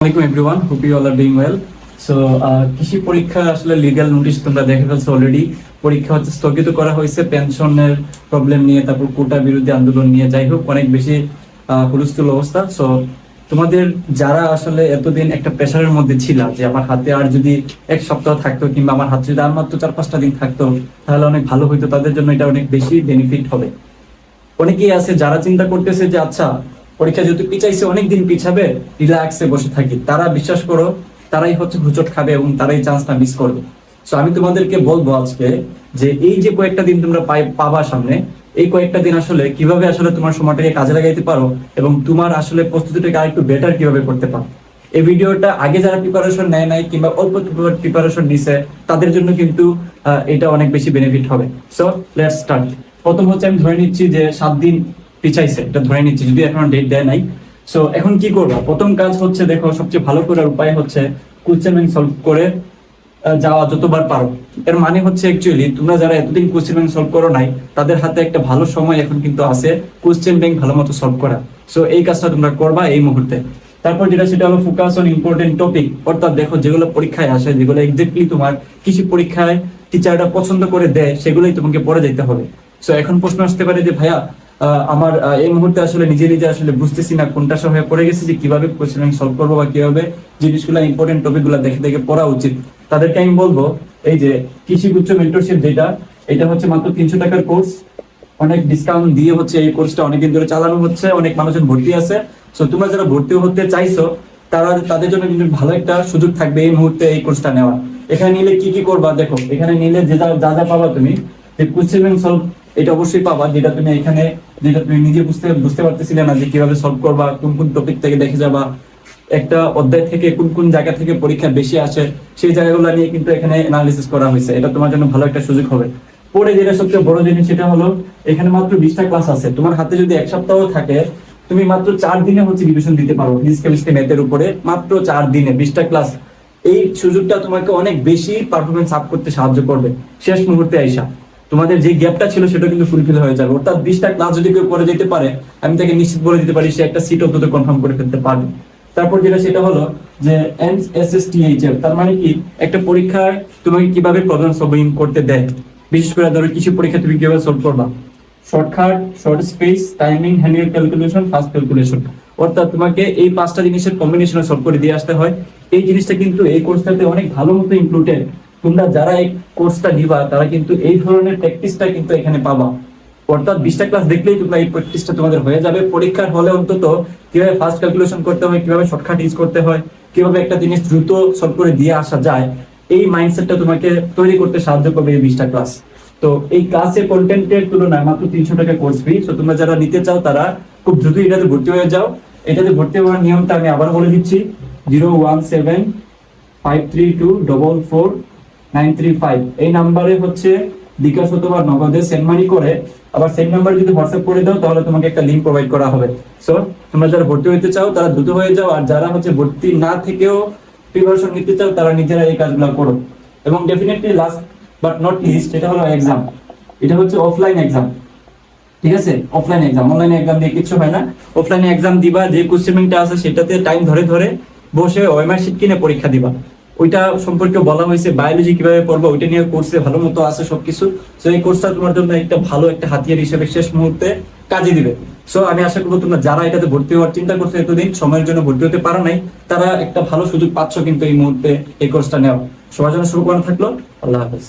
Everyone hope you all are doing well so কৃষি পরীক্ষা আসলে লিগ্যাল নোটিশ তোমরা দেখে ফেলছো অলরেডি পরীক্ষা হচ্ছে স্থগিত করা হয়েছে পেনশনের প্রবলেম নিয়ে, তারপর কোটা আন্দোলন নিয়ে। যাই হোক, অনেক বেশি হুলস্থুল অবস্থা। সো তোমাদের যারা আসলে এতদিন একটা প্রেশারের মধ্যে ছিল যে আমার হাতে আর যদি এক সপ্তাহ থাকতো কিংবা আমার হাতে যদি আর মাত্র চার পাঁচটা দিন থাকতো, তাহলে অনেক ভালো হইতো। তাদের জন্য এটা অনেক বেশি বেনিফিট হবে। অনেকেই আছে যারা চিন্তা করতেছে যে আচ্ছা পরীক্ষা যেহেতু পিছাইছে, অনেকদিন পিছাবে রিল্যাক্সে বসে থাকি। তারা বিশ্বাস করো, তারাই হচ্ছে হুচট খাবে এবং তারাই চান্সটা মিস করবে। সো আমি তোমাদেরকে বলব আজকে যে এই যে কয়েকটা দিন তোমরা পাবা সামনে, এই কয়েকটা দিন আসলে কীভাবে আসলে তোমার সময়টাকে কাজে লাগাইতে পারো এবং তোমার আসলে প্রস্তুতিটাকে আরেকটু বেটার কীভাবে করতে পারো। এই ভিডিওটা আগে যারা প্রিপারেশন নেয় নাই কিংবা অল্প প্রিপারেশন নিছে, তাদের জন্য কিন্তু এটা অনেক বেশি বেনিফিট হবে। সো লেটস স্টার্ট প্রথম হচ্ছে আমি ধরে নিচ্ছি যে সাত দিন পিছাইছে, এটা ধরে নিচ্ছি, যদি এখনও ডেট দেয় নাই। সো এখন কি করব? প্রথম কাজ হচ্ছে, দেখো, সবচেয়ে ভালো করার উপায় হচ্ছে কোশ্চেন ব্যাংক সলভ করে যাওয়া যতবার পারো। এর মানে হচ্ছে অ্যাকচুয়ালি তোমরা যারা এতদিন কোশ্চেন ব্যাংক সলভ করো নাই, তাদের হাতে একটা ভালো সময় এখন কিন্তু আছে কোশ্চেন ব্যাংক ভালো মতো সলভ করা। সো এই কাজটা তোমরা করবা এই মুহূর্তে। তারপর যেটা, সেটা হলো ফোকাস অন ইম্পর্টেন্ট টপিক অর্থাৎ দেখো, যেগুলো পরীক্ষায় আসে, যেগুলো এক্স্যাক্টলি তোমার কৃষি পরীক্ষায় টিচারটা পছন্দ করে দেয়, সেগুলোই তোমাকে পড়ে যেতে হবে। সো এখন প্রশ্ন আসতে পারে যে, ভাইয়া আমার এই মুহূর্তে আসলে নিজে নিজে আসলে বুঝতেছি না কোনটা সময় পড়ে গেছে, যে কীভাবে কোশ্চেন সলভ করব বা কীভাবে জিনিসগুলো ইম্পর্টেন্ট টপিকগুলো দেখে দেখে পড়া উচিত। তাদেরকে আমি বলব, এই যে কৃষি গুচ্ছ মেন্টরশিপ যেটা, এটা হচ্ছে মাত্র তিনশো টাকার কোর্স অনেক ডিসকাউন্ট দিয়ে হচ্ছে এই কোর্সটা অনেকদিন ধরে চালানো হচ্ছে, অনেক মানুষজন ভর্তি আছে। সো তোমরা যারা ভর্তি হতে চাইছো, তারা তাদের জন্য কিন্তু ভালো একটা সুযোগ থাকবে এই মুহূর্তে এই কোর্সটা নেওয়া এখানে নিলে কি কি করবা দেখো, এখানে নিলে যা যা যা পাবা তুমি, যে কোশ্চেন সলভ এটা অবশ্যই পাবা, যেটা তুমি এখানে যেটা তুমি নিজে বুঝতে বুঝতে পারতেছিলে না যে কীভাবে সলভ করবা, কোন কোন টপিক থেকে দেখে যাবা। একটা অধ্যায় থেকে কোন কোন জায়গা থেকে পরীক্ষা বেশি আসে, সেই জায়গাগুলো নিয়ে কিন্তু এখানে অ্যানালিসিস করা হয়েছে। এটা তোমার জন্য ভালো একটা সুযোগ হবে। পরে যেটা সবচেয়ে বড় জিনিস সেটা হলো, এখানে মাত্র বিশটা ক্লাস আছে। তোমার হাতে যদি এক সপ্তাহ থাকে, তুমি মাত্র চার দিনে হচ্ছে রিভিশন দিতে পারো ফিজিক্স কেমিস্ট্রি ম্যাথের উপরে। মাত্র চার দিনে বিশটা ক্লাস এই সুযোগটা তোমাকে অনেক বেশি পারফরমেন্স আপ করতে সাহায্য করবে। শেষ মুহূর্তে আইসা। তোমাদের যে গ্যাপটা ছিল সেটা কিন্তু ফুলফিল হয়ে যাবে। অর্থাৎ বিশটা ক্লাস যদি কেউ করে যেতে পারে, আমি তাকে নিশ্চিত বলে দিতে পারি সে একটা সিট অন্তত কনফার্ম করে ফেলতে পারবে। তারপর যেটা সেটা হলো যে এনএসএসটিএইচএল তার মানে কি? একটা পরীক্ষায় তোমাকে কীভাবে প্রবলেম সলভিং করতে দেয়? বিশেষ করে ধরো কিছু পরীক্ষা তুমি কীভাবে সলভ করবা? শর্টকাট শর্ট স্পেস টাইমিং হ্যান্ডিয়াল ক্যালকুলেশন ফাস্ট ক্যালকুলেশন অর্থাৎ তোমাকে এই পাঁচটা জিনিসের কম্বিনেশনে সলভ করে দিয়ে আসতে হয়। এই জিনিসটা কিন্তু এই কোর্সটাতে অনেক ভালো মতো ইনক্লুডেড তোমরা যারা এই কোর্সটা নিবা, তারা কিন্তু এই ধরনের প্র্যাকটিসটা কিন্তু এখানে পাবা। অর্থাৎ বিশটা ক্লাস দেখলেই তোমরা এই প্র্যাকটিসটা তোমাদের হয়ে যাবে। পরীক্ষার হলে অন্তত কীভাবে ফার্স্ট ক্যালকুলেশন করতে হয়, কীভাবে শর্টকাট ইউজ করতে হয়, কীভাবে একটা জিনিস দ্রুত সলভ করে দিয়ে আসা যায়, এই মাইন্ডসেটটা তোমাকে তৈরি করতে সাহায্য করবে এই বিশটা ক্লাস তো এই ক্লাসের কন্টেন্টের তুলনায় মাত্র তিনশো টাকা কোর্স ফি তো তোমরা যারা নিতে চাও, তারা খুব দ্রুত এটাতে ভর্তি হয়ে যাও। এটাতে ভর্তি হওয়ার নিয়মটা আমি আবার বলে দিচ্ছি। Zero one seven five three two double four এই নাম্বারে হচ্ছে বিকাশ অথবা নগদে সেন্ড মানি করে। আবার সেম নাম্বার যদি হোয়াটসঅ্যাপ করে দাও, তাহলে তোমাকে একটা লিঙ্ক প্রোভাইড করা হবে। সো তোমরা যারা ভর্তি হতে চাও, তারা দ্রুত হয়ে যাও। আর যারা হচ্ছে ভর্তি না থেকেও প্রিপারেশন নিতে চাও, তারা নিজেরা এই কাজগুলো করো। এবং definitely last but not least এটা হলো এক্সাম এটা হচ্ছে অফলাইন এক্সাম ঠিক আছে? অফলাইন এক্সাম অনলাইন এক্সাম দিয়ে কিছু হয় না। অফলাইনে এক্সাম দিবা, যে কোশ্চেন ব্যাংকটা আছে, সেটাতে টাইম ধরে ধরে বসে ওএমআর শিট কিনে পরীক্ষা দিবা। ওইটা সম্পর্কে বলা হয়েছে বায়োলজি কীভাবে পড়ব, ওইটা নিয়ে কোর্সে ভালো মতো আছে সবকিছু। তো এই কোর্সটা তোমার জন্য একটা ভালো একটা হাতিয়ার হিসেবে শেষ মুহূর্তে কাজে দিবে। সো আমি আশা করব তোমরা যারা এটাতে ভর্তি হওয়ার চিন্তা করছ এতদিন, সময়ের জন্য ভর্তি হতে পারো নাই, তারা একটা ভালো সুযোগ পাচ্ছ কিন্তু এই মুহূর্তে এই কোর্সটা নেওয়া সবার জন্য শুভকামনা থাকল, আল্লাহ হাফেজ।